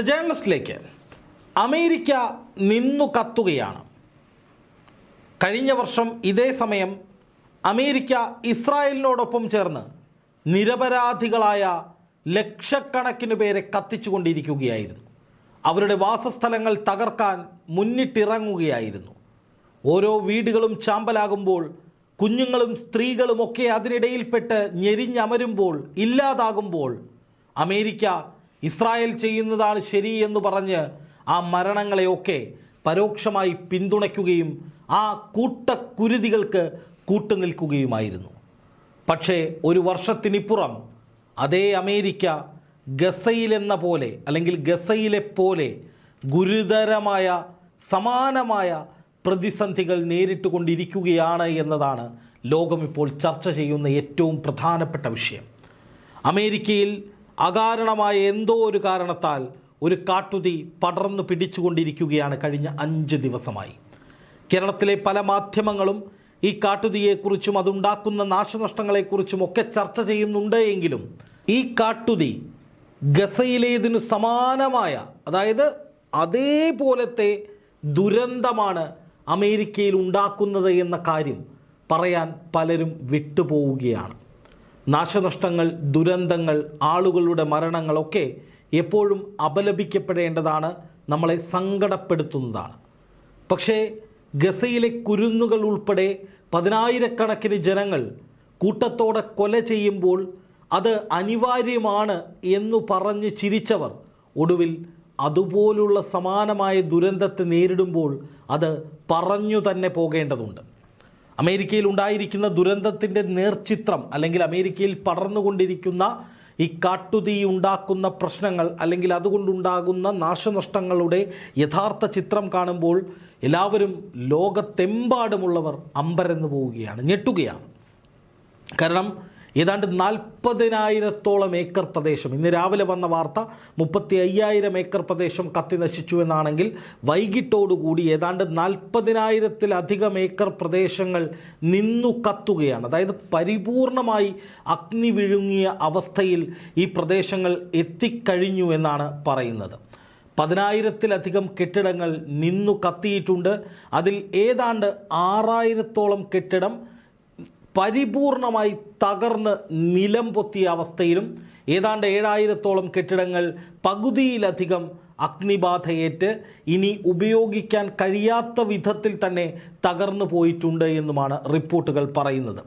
The ജേർണലിസ്റ്റിലേക്ക് America നിന്നു കത്തുകയാണ്. കഴിഞ്ഞ വർഷം ഇതേ സമയം അമേരിക്ക ഇസ്രായേലിനോടൊപ്പം ചേർന്ന് നിരപരാധികളായ ലക്ഷക്കണക്കിന് പേരെ കത്തിച്ചുകൊണ്ടിരിക്കുകയായിരുന്നു. അവരുടെ വാസസ്ഥലങ്ങൾ തകർക്കാൻ മുന്നിട്ടിറങ്ങുകയായിരുന്നു. ഓരോ വീടുകളും ചാമ്പലാകുമ്പോൾ കുഞ്ഞുങ്ങളും സ്ത്രീകളുമൊക്കെ അതിനിടയിൽപ്പെട്ട് ഞെരിഞ്ഞമരുമ്പോൾ ഇല്ലാതാകുമ്പോൾ അമേരിക്ക ഇസ്രായേൽ ചെയ്യുന്നതാണ് ശരി എന്ന് പറഞ്ഞ് ആ മരണങ്ങളെയൊക്കെ പരോക്ഷമായി പിന്തുണയ്ക്കുകയും ആ കൂട്ടക്കുരുതികൾക്ക് കൂട്ടുനിൽക്കുകയുമായിരുന്നു. പക്ഷേ ഒരു വർഷത്തിനിപ്പുറം അതേ അമേരിക്ക ഗസയിലെന്ന പോലെ അല്ലെങ്കിൽ ഗസയിലെ പോലെ ഗുരുതരമായ സമാനമായ പ്രതിസന്ധികൾ നേരിട്ടുകൊണ്ടിരിക്കുകയാണ് എന്നതാണ് ലോകം ഇപ്പോൾ ചർച്ച ചെയ്യുന്ന ഏറ്റവും പ്രധാനപ്പെട്ട വിഷയം. അമേരിക്കയിൽ അകാരണമായ എന്തോ ഒരു കാരണത്താൽ ഒരു കാട്ടുതീ പടർന്നു പിടിച്ചുകൊണ്ടിരിക്കുകയാണ് കഴിഞ്ഞ അഞ്ച് ദിവസമായി. കേരളത്തിലെ പല മാധ്യമങ്ങളും ഈ കാട്ടുതീയെക്കുറിച്ചും അതുണ്ടാക്കുന്ന നാശനഷ്ടങ്ങളെക്കുറിച്ചും ഒക്കെ ചർച്ച ചെയ്യുന്നുണ്ട് എങ്കിലും ഈ കാട്ടുതീ ഗസയിലേതിനു സമാനമായ അതായത് അതേപോലത്തെ ദുരന്തമാണ് അമേരിക്കയിൽ ഉണ്ടാക്കുന്നത് എന്ന കാര്യം പറയാൻ പലരും വിട്ടുപോവുകയാണ്. നാശനഷ്ടങ്ങൾ ദുരന്തങ്ങൾ ആളുകളുടെ മരണങ്ങളൊക്കെ എപ്പോഴും അപലപിക്കപ്പെടേണ്ടതാണ് നമ്മളെ സങ്കടപ്പെടുത്തുന്നതാണ്. പക്ഷേ ഗസയിലെ കുരുന്നുകൾ ഉൾപ്പെടെ പതിനായിരക്കണക്കിന് ജനങ്ങൾ കൂട്ടത്തോടെ കൊല ചെയ്യുമ്പോൾ അത് അനിവാര്യമാണ് എന്നു പറഞ്ഞ് ചിരിച്ചവർ ഒടുവിൽ അതുപോലുള്ള സമാനമായ ദുരന്തത്തെ നേരിടുമ്പോൾ അത് പറഞ്ഞു തന്നെ പോകേണ്ടതുണ്ട്. അമേരിക്കയിൽ ഉണ്ടായിരിക്കുന്ന ദുരന്തത്തിന്റെ നേർചിത്രം അല്ലെങ്കിൽ അമേരിക്കയിൽ പടർന്നുകൊണ്ടിരിക്കുന്ന ഈ കാട്ടുതീ ഉണ്ടാക്കുന്ന പ്രശ്നങ്ങൾ അല്ലെങ്കിൽ അതുകൊണ്ടുണ്ടാകുന്ന നാശനഷ്ടങ്ങളുടെ യഥാർത്ഥ ചിത്രം കാണുമ്പോൾ എല്ലാവരും ലോകത്തെമ്പാടുമുള്ളവർ അമ്പരന്ന് പോവുകയാണ് ഞെട്ടുകയാണ്. കാരണം ഏതാണ്ട് നാൽപ്പതിനായിരത്തോളം ഏക്കർ പ്രദേശം. ഇന്ന് രാവിലെ വന്ന വാർത്ത മുപ്പത്തി അയ്യായിരം ഏക്കർ പ്രദേശം കത്തി നശിച്ചു എന്നാണെങ്കിൽ വൈകിട്ടോടുകൂടി ഏതാണ്ട് നാൽപ്പതിനായിരത്തിലധികം ഏക്കർ പ്രദേശങ്ങൾ നിന്നു കത്തുകയാണ്. അതായത് പരിപൂർണമായി അഗ്നി വിഴുങ്ങിയ അവസ്ഥയിൽ ഈ പ്രദേശങ്ങൾ എത്തിക്കഴിഞ്ഞു എന്നാണ് പറയുന്നത്. പതിനായിരത്തിലധികം കെട്ടിടങ്ങൾ നിന്നു കത്തിയിട്ടുണ്ട്. അതിൽ ഏതാണ്ട് ആറായിരത്തോളം കെട്ടിടം പരിപൂർണമായി തകർന്ന് നിലം പൊത്തിയ അവസ്ഥയിലും ഏതാണ്ട് ഏഴായിരത്തോളം കെട്ടിടങ്ങൾ പകുതിയിലധികം അഗ്നിബാധയേറ്റ് ഇനി ഉപയോഗിക്കാൻ കഴിയാത്ത വിധത്തിൽ തന്നെ തകർന്നു പോയിട്ടുണ്ട് എന്നുമാണ് റിപ്പോർട്ടുകൾ പറയുന്നത്.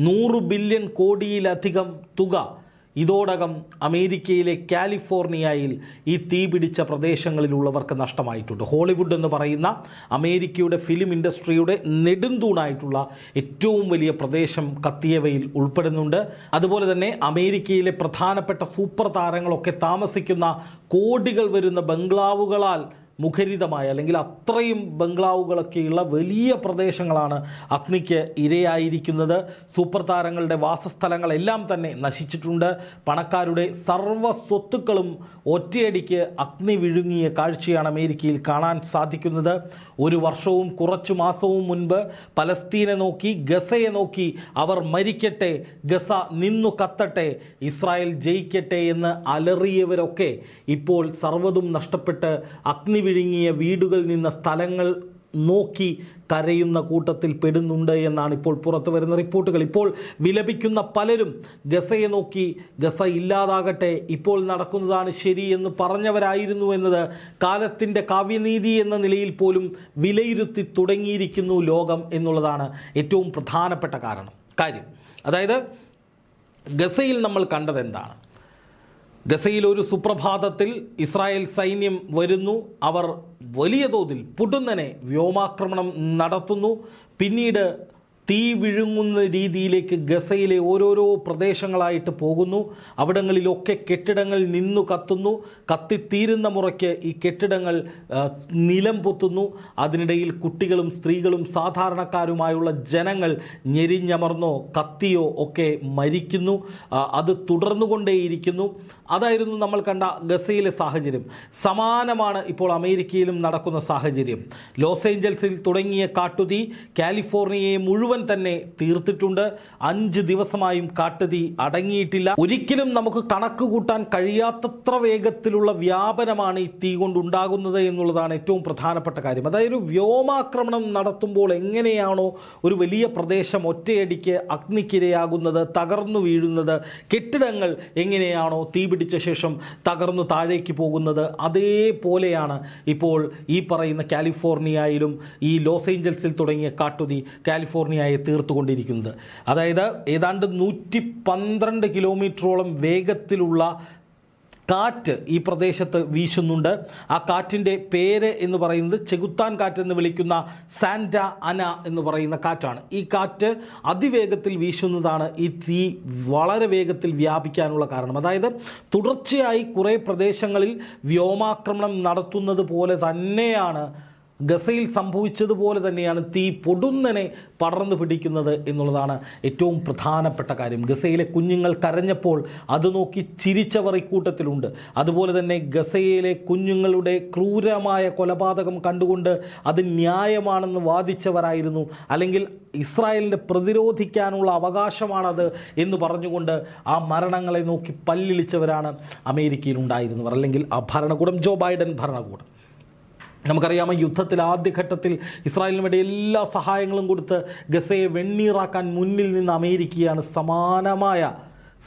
നൂറ് ബില്യൺ കോടിയിലധികം തുക ഇതോടകം അമേരിക്കയിലെ കാലിഫോർണിയയിൽ ഈ തീപിടിച്ച പ്രദേശങ്ങളിലുള്ളവർക്ക് നഷ്ടമായിട്ടുണ്ട്. ഹോളിവുഡ് എന്ന് പറയുന്ന അമേരിക്കയുടെ ഫിലിം ഇൻഡസ്ട്രിയുടെ നെടുന്തൂണായിട്ടുള്ള ഏറ്റവും വലിയ പ്രദേശം കത്തിയവയിൽ ഉൾപ്പെടുന്നുണ്ട്. അതുപോലെ തന്നെ അമേരിക്കയിലെ പ്രധാനപ്പെട്ട സൂപ്പർ താരങ്ങളൊക്കെ താമസിക്കുന്ന കോടികൾ വരുന്ന ബംഗ്ലാവുകളാൽ മുഖരിതമായ അല്ലെങ്കിൽ അത്രയും ബംഗ്ലാവുകളൊക്കെയുള്ള വലിയ പ്രദേശങ്ങളാണ് അഗ്നിക്ക് ഇരയായിരിക്കുന്നത്. സൂപ്പർ താരങ്ങളുടെ വാസസ്ഥലങ്ങളെല്ലാം തന്നെ നശിച്ചിട്ടുണ്ട്. പണക്കാരുടെ സർവ സ്വത്തുക്കളും ഒറ്റയടിക്ക് അഗ്നി വിഴുങ്ങിയ കാഴ്ചയാണ് അമേരിക്കയിൽ കാണാൻ സാധിക്കുന്നത്. ഒരു വർഷവും കുറച്ചു മാസവും മുൻപ് പലസ്തീനെ നോക്കി ഗസയെ നോക്കി അവർ മരിക്കട്ടെ ഗസ നിന്നു കത്തട്ടെ ഇസ്രായേൽ ജയിക്കട്ടെ എന്ന് അലറിയവരൊക്കെ ഇപ്പോൾ സർവതും നഷ്ടപ്പെട്ട് അഗ്നി വിഴുങ്ങിയ വീടുകൾ നിന്ന സ്ഥലങ്ങൾ നോക്കി കരയുന്ന കൂട്ടത്തിൽ പെടുന്നുണ്ട് എന്നാണ് ഇപ്പോൾ പുറത്തു വരുന്ന റിപ്പോർട്ടുകൾ. ഇപ്പോൾ വിലപിക്കുന്ന പലരും ഗസയെ നോക്കി ഗസ ഇല്ലാതാകട്ടെ ഇപ്പോൾ നടക്കുന്നതാണ് ശരി എന്ന് പറഞ്ഞവരായിരുന്നു എന്നത് കാലത്തിന്റെ കാവ്യനീതി എന്ന നിലയിൽ പോലും വിലയിരുത്തി തുടങ്ങിയിരിക്കുന്നു ലോകം എന്നുള്ളതാണ് ഏറ്റവും പ്രധാനപ്പെട്ട കാരണം. കാര്യം അതായത് ഗസയിൽ നമ്മൾ കണ്ടത് എന്താണ്? ഗസയിൽ ഒരു സുപ്രഭാതത്തിൽ ഇസ്രായേൽ സൈന്യം വരുന്നു. അവർ വലിയ തോതിൽ പുടുന്നനെ വ്യോമാക്രമണം നടത്തുന്നു. പിന്നീട് തീ വിഴുങ്ങുന്ന രീതിയിലേക്ക് ഗസയിലെ ഓരോരോ പ്രദേശങ്ങളായിട്ട് പോകുന്നു. അവിടങ്ങളിലൊക്കെ കെട്ടിടങ്ങൾ നിന്നു കത്തുന്നു. കത്തിത്തീരുന്ന മുറയ്ക്ക് ഈ കെട്ടിടങ്ങൾ നിലം പൊത്തുന്നു. അതിനിടയിൽ കുട്ടികളും സ്ത്രീകളും സാധാരണക്കാരുമായുള്ള ജനങ്ങൾ ഞെരിഞ്ഞമർന്നോ കത്തിയോ ഒക്കെ മരിക്കുന്നു. അത് തുടർന്നുകൊണ്ടേയിരിക്കുന്നു. അതായിരുന്നു നമ്മൾ കണ്ട ഗസയിലെ സാഹചര്യം. സമാനമാണ് ഇപ്പോൾ അമേരിക്കയിലും നടക്കുന്ന സാഹചര്യം. ലോസ് ഏഞ്ചൽസിൽ തുടങ്ങിയ കാട്ടുതീ കാലിഫോർണിയയെ മുഴുവൻ തന്നെ തീർത്തിട്ടുണ്ട്. അഞ്ച് ദിവസമായും കാട്ടുതീ അടങ്ങിയിട്ടില്ല. ഒരിക്കലും നമുക്ക് കണക്ക് കൂട്ടാൻ കഴിയാത്തത്ര വേഗത്തിലുള്ള വ്യാപനമാണ് ഈ തീ കൊണ്ടുണ്ടാകുന്നത് എന്നുള്ളതാണ് ഏറ്റവും പ്രധാനപ്പെട്ട കാര്യം. അതായത് വ്യോമാക്രമണം നടത്തുമ്പോൾ എങ്ങനെയാണോ ഒരു വലിയ പ്രദേശം ഒറ്റയടിക്ക് അഗ്നിക്കിരയാകുന്നത് തകർന്നു വീഴുന്നത് കെട്ടിടങ്ങൾ എങ്ങനെയാണോ തീപിടിച്ച ശേഷം തകർന്നു താഴേക്ക് പോകുന്നത് അതേപോലെയാണ് ഇപ്പോൾ ഈ പറയുന്ന കാലിഫോർണിയയിലും ഈ ലോസ് ഏഞ്ചൽസിൽ തുടങ്ങിയ കാട്ടുതീ കാലിഫോർണിയയെ തീർത്തുകൊണ്ടിരിക്കുന്നത്. അതായത് ഏതാണ്ട് നൂറ്റി പന്ത്രണ്ട് കിലോമീറ്ററോളം വേഗത്തിലുള്ള കാറ്റ് ഈ പ്രദേശത്ത് വീശുന്നുണ്ട്. ആ കാറ്റിന്റെ പേര് എന്ന് പറയുന്നത് ചെകുത്താൻ കാറ്റ് എന്ന് വിളിക്കുന്ന സാന്റ അന എന്ന് പറയുന്ന കാറ്റാണ്. ഈ കാറ്റ് അതിവേഗത്തിൽ വീശുന്നതാണ് ഈ തീ വളരെ വേഗത്തിൽ വ്യാപിക്കാനുള്ള കാരണം. അതായത് തുടർച്ചയായി കുറേ പ്രദേശങ്ങളിൽ വ്യോമാക്രമണം നടത്തുന്നത് പോലെ തന്നെയാണ് ഗസയിൽ സംഭവിച്ചതുപോലെ തന്നെയാണ് തീ പൊടുന്നനെ പടർന്നു പിടിക്കുന്നത് എന്നുള്ളതാണ് ഏറ്റവും പ്രധാനപ്പെട്ട കാര്യം. ഗസയിലെ കുഞ്ഞുങ്ങൾ കരഞ്ഞപ്പോൾ അത് നോക്കി ചിരിച്ചവർ ഇക്കൂട്ടത്തിലുണ്ട്. അതുപോലെ തന്നെ ഗസയിലെ കുഞ്ഞുങ്ങളുടെ ക്രൂരമായ കൊലപാതകം കണ്ടുകൊണ്ട് അത് ന്യായമാണെന്ന് വാദിച്ചവരായിരുന്നു. അല്ലെങ്കിൽ ഇസ്രായേലിനെ പ്രതിരോധിക്കാനുള്ള അവകാശമാണത് എന്ന് പറഞ്ഞുകൊണ്ട് ആ മരണങ്ങളെ നോക്കി പല്ലിളിച്ചവരാണ് അമേരിക്കയിൽ ഉണ്ടായിരുന്നവർ അല്ലെങ്കിൽ ആ ഭരണകൂടം ജോ ബൈഡൻ ഭരണകൂടം. നമുക്കറിയാം ഈ യുദ്ധത്തിൽ ആദ്യഘട്ടത്തിൽ ഇസ്രായേലിന് വേണ്ടി എല്ലാ സഹായങ്ങളും കൊടുത്ത് ഗസയെ വെണ്ണീറാക്കാൻ മുന്നിൽ നിന്ന് അമേരിക്കയാണ് സമാനമായ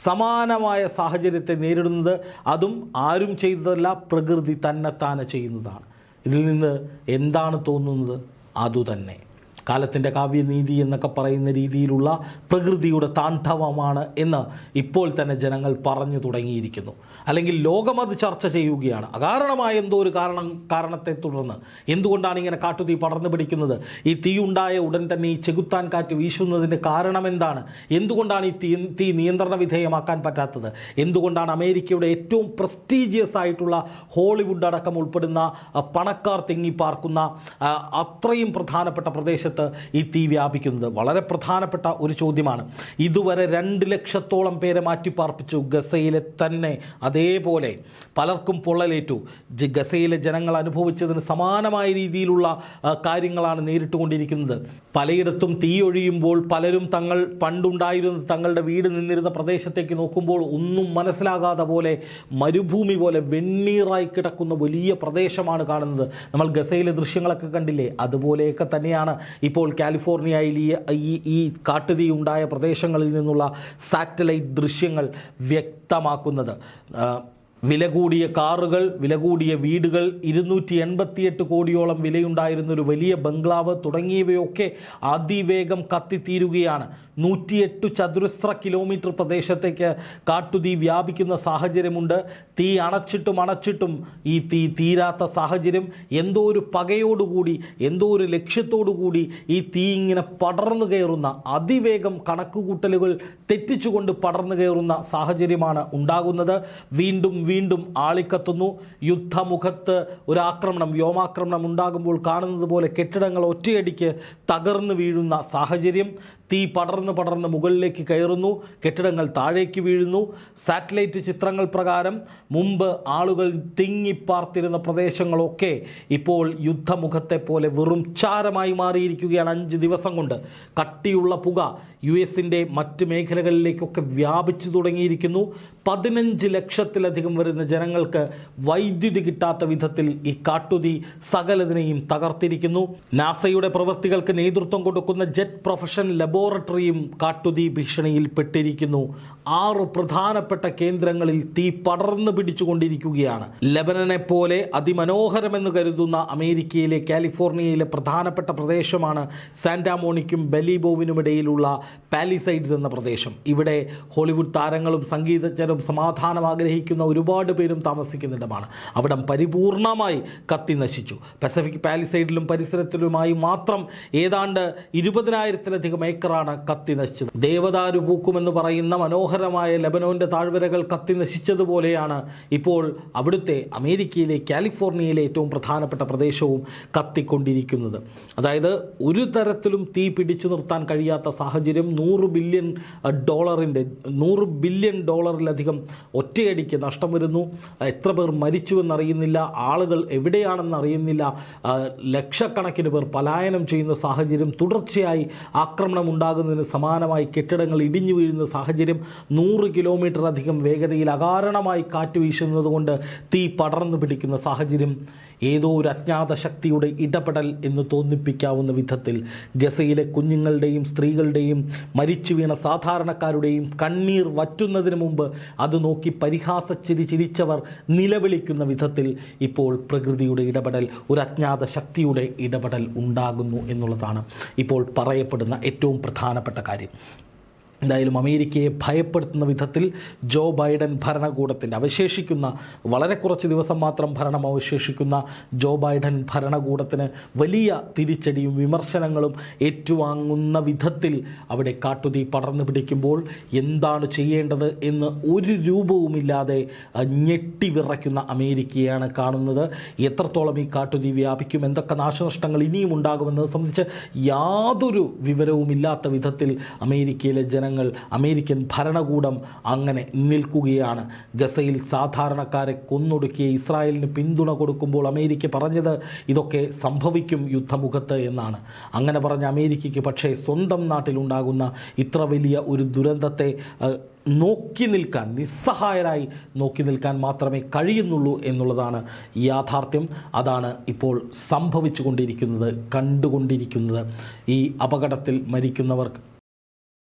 സമാനമായ സാഹചര്യത്തെ നേരിടുന്നത്. അതും ആരും ചെയ്തതല്ല പ്രകൃതി തന്നെത്താനെ ചെയ്യുന്നതാണ്. ഇതിൽ നിന്ന് എന്താണ് തോന്നുന്നത്? അതുതന്നെ. കാലത്തിന്റെ കാവ്യനീതി എന്നൊക്കെ പറയുന്ന രീതിയിലുള്ള പ്രകൃതിയുടെ താണ്ഡവമാണ് എന്ന് ഇപ്പോൾ തന്നെ ജനങ്ങൾ പറഞ്ഞു തുടങ്ങിയിരിക്കുന്നു. അല്ലെങ്കിൽ ലോകമത് ചർച്ച ചെയ്യുകയാണ്. അകാരണമായ എന്തോ ഒരു കാരണം കാരണത്തെ തുടർന്ന് എന്തുകൊണ്ടാണ് ഇങ്ങനെ കാട്ടുതീ പടർന്നു പിടിക്കുന്നത്? ഈ തീ ഉണ്ടായ ഉടൻ തന്നെ ഈ ചെകുത്താൻ കാറ്റ് വീശുന്നതിന്റെ കാരണം എന്താണ്? എന്തുകൊണ്ടാണ് ഈ തീ തീ നിയന്ത്രണ വിധേയമാക്കാൻ പറ്റാത്തത്? എന്തുകൊണ്ടാണ് അമേരിക്കയുടെ ഏറ്റവും പ്രസ്റ്റീജിയസ് ആയിട്ടുള്ള ഹോളിവുഡ് അടക്കം ഉൾപ്പെടുന്ന പണക്കാർ തിങ്ങിപ്പാർക്കുന്ന പാർക്കുന്ന അത്രയും പ്രധാനപ്പെട്ട പ്രദേശത്ത് ഈ തീ വ്യാപിക്കുന്നത്. വളരെ പ്രധാനപ്പെട്ട ഒരു ചോദ്യമാണ്. ഇതുവരെ രണ്ട് ലക്ഷത്തോളം പേരെ മാറ്റിപ്പാർപ്പിച്ചു. ഗസയിലെ തന്നെ അതേപോലെ പലർക്കും പൊള്ളലേറ്റു. ഗസയിലെ ജനങ്ങൾ അനുഭവിച്ചതിന് സമാനമായ രീതിയിലുള്ള കാര്യങ്ങളാണ് നേരിട്ടുകൊണ്ടിരിക്കുന്നത്. പലയിടത്തും തീ ഒഴിയുമ്പോൾ പലരും തങ്ങൾ പണ്ടുണ്ടായിരുന്ന തങ്ങളുടെ വീട് നിന്നിരുന്ന പ്രദേശത്തേക്ക് നോക്കുമ്പോൾ ഒന്നും മനസ്സിലാകാതെ പോലെ മരുഭൂമി പോലെ വെണ്ണീറായി കിടക്കുന്ന വലിയ പ്രദേശമാണ് കാണുന്നത്. നമ്മൾ ഗസയിലെ ദൃശ്യങ്ങളൊക്കെ കണ്ടില്ലേ? അതുപോലെയൊക്കെ തന്നെയാണ് ഇപ്പോൾ കാലിഫോർണിയയിൽ ഈ ഈ കാട്ടുതീ ഉണ്ടായ പ്രദേശങ്ങളിൽ നിന്നുള്ള സാറ്റലൈറ്റ് ദൃശ്യങ്ങൾ വ്യക്തമാക്കുന്നത്. വില കൂടിയ കാറുകൾ വില കൂടിയ വീടുകൾ ഇരുന്നൂറ്റി എൺപത്തിയെട്ട് കോടിയോളം വിലയുണ്ടായിരുന്ന ഒരു വലിയ ബംഗ്ലാവ് തുടങ്ങിയവയൊക്കെ അതിവേഗം കത്തിത്തീരുകയാണ്. നൂറ്റിയെട്ട് ചതുരശ്ര കിലോമീറ്റർ പ്രദേശത്തേക്ക് കാട്ടുതീ വ്യാപിക്കുന്ന സാഹചര്യമുണ്ട്. തീ അണച്ചിട്ടും അണച്ചിട്ടും ഈ തീ തീരാത്ത സാഹചര്യം എന്തോ ഒരു പകയോടുകൂടി എന്തോ ഒരു ലക്ഷ്യത്തോടു കൂടി ഈ തീ ഇങ്ങനെ പടർന്നു കയറുന്ന അതിവേഗം കണക്കുകൂട്ടലുകൾ തെറ്റിച്ചുകൊണ്ട് പടർന്നു കയറുന്ന സാഹചര്യമാണ് ഉണ്ടാകുന്നത്. വീണ്ടും വീണ്ടും ആളിക്കത്തുന്നു. യുദ്ധമുഖത്ത് ഒരു ആക്രമണം വ്യോമാക്രമണം ഉണ്ടാകുമ്പോൾ കാണുന്നത് പോലെ കെട്ടിടങ്ങൾ ഒറ്റയടിക്ക് തകർന്നു വീഴുന്ന സാഹചര്യം. തീ പടർന്ന് പടർന്ന് മുകളിലേക്ക് കയറുന്നു കെട്ടിടങ്ങൾ താഴേക്ക് വീഴുന്നു. സാറ്റലൈറ്റ് ചിത്രങ്ങൾ പ്രകാരം മുമ്പ് ആളുകൾ തിങ്ങിപ്പാർത്തിരുന്ന പ്രദേശങ്ങളൊക്കെ ഇപ്പോൾ യുദ്ധമുഖത്തെ പോലെ വെറും ചാരമായി മാറിയിരിക്കുകയാണ് അഞ്ച് ദിവസം കൊണ്ട്. കട്ടിയുള്ള പുക യു എസിന്റെ മറ്റ് മേഖലകളിലേക്കൊക്കെ വ്യാപിച്ചു തുടങ്ങിയിരിക്കുന്നു. പതിനഞ്ച് ലക്ഷത്തിലധികം വരുന്ന ജനങ്ങൾക്ക് വൈദ്യുതി കിട്ടാത്ത വിധത്തിൽ ഈ കാട്ടുതി സകലതിനെയും തകർത്തിരിക്കുന്നു. നാസയുടെ പ്രവൃത്തികൾക്ക് നേതൃത്വം കൊടുക്കുന്ന ജെറ്റ് പ്രൊഫഷൻ ലബോറട്ടറിയും കാട്ടുതീ ഭീഷണിയിൽപ്പെട്ടിരിക്കുന്നു ആറു പ്രധാനപ്പെട്ട കേന്ദ്രങ്ങളിൽ തീ പടർന്നു പിടിച്ചുകൊണ്ടിരിക്കുകയാണ്. ലെബനനെ പോലെ അതിമനോഹരമെന്ന് കരുതുന്ന അമേരിക്കയിലെ കാലിഫോർണിയയിലെ പ്രധാനപ്പെട്ട പ്രദേശമാണ് സാന്റാമോണിക്കും ബലീബോവിനുമിടയിലുള്ള പാലിസൈഡ്സ് എന്ന പ്രദേശം. ഇവിടെ ഹോളിവുഡ് താരങ്ങളും സംഗീതജ്ഞരും സമാധാനം ആഗ്രഹിക്കുന്ന ഒരുപാട് പേരും താമസിക്കുന്നിടമാണ്. അവിടം പരിപൂർണമായി കത്തി നശിച്ചു. പസഫിക് പാലിസൈഡിലും പരിസരത്തിലുമായി മാത്രം ഏതാണ്ട് ഇരുപതിനായിരത്തിലധികം ഏക്കറാണ് കത്തി നശിച്ചത് ദേവദാരു പൂക്കുമെന്ന് പറയുന്ന മനോഹരമായ ലബനോന്റെ താഴ്വരകൾ കത്തി നശിച്ചതുപോലെയാണ് ഇപ്പോൾ അവിടുത്തെ അമേരിക്കയിലെ കാലിഫോർണിയയിലെ ഏറ്റവും പ്രധാനപ്പെട്ട പ്രദേശവും കത്തിക്കൊണ്ടിരിക്കുന്നത്. അതായത് ഒരു തരത്തിലും തീ പിടിച്ചു നിർത്താൻ കഴിയാത്ത സാഹചര്യം നൂറ് ബില്യൺ ഡോളറിന്റെ നൂറ് ബില്യൺ ഡോളറിലധികം ഒറ്റയടിക്ക് നഷ്ടം വരുന്നു. എത്ര പേർ മരിച്ചുവെന്നറിയുന്നില്ല. ആളുകൾ എവിടെയാണെന്ന് അറിയുന്നില്ല. ലക്ഷക്കണക്കിന് പേർ പലായനം ചെയ്യുന്ന സാഹചര്യം തുടർച്ചയായി ആക്രമണം ഉണ്ടാകുന്നതിന് സമാനമായി കെട്ടിടങ്ങൾ ഇടിഞ്ഞു വീഴുന്ന സാഹചര്യം നൂറ് കിലോമീറ്റർ അധികം വേഗതയിൽ അകാരണമായി കാറ്റ് വീശുന്നതുകൊണ്ട് തീ പടർന്നു പിടിക്കുന്ന സാഹചര്യം ഏതോ ഒരു അജ്ഞാത ശക്തിയുടെ ഇടപെടൽ എന്ന് തോന്നിപ്പിക്കാവുന്ന വിധത്തിൽ ഗസയിലെ കുഞ്ഞുങ്ങളുടെയും സ്ത്രീകളുടെയും മരിച്ചു വീണ സാധാരണക്കാരുടെയും കണ്ണീർ വറ്റുന്നതിന് മുമ്പ് അത് നോക്കി പരിഹാസച്ചിരി ചിരിച്ചവർ നിലവിളിക്കുന്ന വിധത്തിൽ ഇപ്പോൾ പ്രകൃതിയുടെ ഇടപെടൽ ഒരു അജ്ഞാത ശക്തിയുടെ ഇടപെടൽ ഉണ്ടാകുന്നു എന്നുള്ളതാണ് ഇപ്പോൾ പറയപ്പെടുന്ന ഏറ്റവും പ്രധാനപ്പെട്ട കാര്യം. എന്തായാലും അമേരിക്കയെ ഭയപ്പെടുത്തുന്ന വിധത്തിൽ ജോ ബൈഡൻ ഭരണകൂടത്തിന്റെ അവശേഷിക്കുന്ന വളരെ കുറച്ച് ദിവസം മാത്രം ഭരണം അവശേഷിക്കുന്ന ജോ ബൈഡൻ ഭരണകൂടത്തിന് വലിയ തിരിച്ചടിയും വിമർശനങ്ങളും ഏറ്റുവാങ്ങുന്ന വിധത്തിൽ അവിടെ കാട്ടുതീ പടർന്നു പിടിക്കുമ്പോൾ എന്താണ് ചെയ്യേണ്ടത് എന്ന് ഒരു രൂപവുമില്ലാതെ ഞെട്ടി ഞെട്ടിവിറയ്ക്കുന്ന അമേരിക്കയാണ് കാണുന്നത്. എത്രത്തോളം ഈ കാട്ടുതീ വ്യാപിക്കും? എന്തൊക്കെ നാശനഷ്ടങ്ങൾ ഇനിയും ഉണ്ടാകുമെന്നത് സംബന്ധിച്ച് യാതൊരു വിവരവുമില്ലാത്ത വിധത്തിൽ അമേരിക്കയിലെ ജനങ്ങൾ അമേരിക്കൻ ഭരണകൂടം അങ്ങനെ നിൽക്കുകയാണ്. ഗസയിൽ സാധാരണക്കാരെ കൊന്നൊടുക്കിയ ഇസ്രായേലിന് പിന്തുണ കൊടുക്കുമ്പോൾ അമേരിക്ക പറഞ്ഞത് ഇതൊക്കെ സംഭവിക്കും യുദ്ധമുഖത്ത് എന്നാണ്. അങ്ങനെ പറഞ്ഞ അമേരിക്കയ്ക്ക് പക്ഷേ സ്വന്തം നാട്ടിലുണ്ടാകുന്ന ഇത്ര വലിയ ഒരു ദുരന്തത്തെ നോക്കി നിൽക്കാൻ നിസ്സഹായരായി നോക്കി നിൽക്കാൻ മാത്രമേ കഴിയുന്നുള്ളൂ എന്നുള്ളതാണ് യാഥാർത്ഥ്യം. അതാണ് ഇപ്പോൾ സംഭവിച്ചു കൊണ്ടിരിക്കുന്നത് കണ്ടുകൊണ്ടിരിക്കുന്നത്. ഈ അപകടത്തിൽ മരിക്കുന്നവർ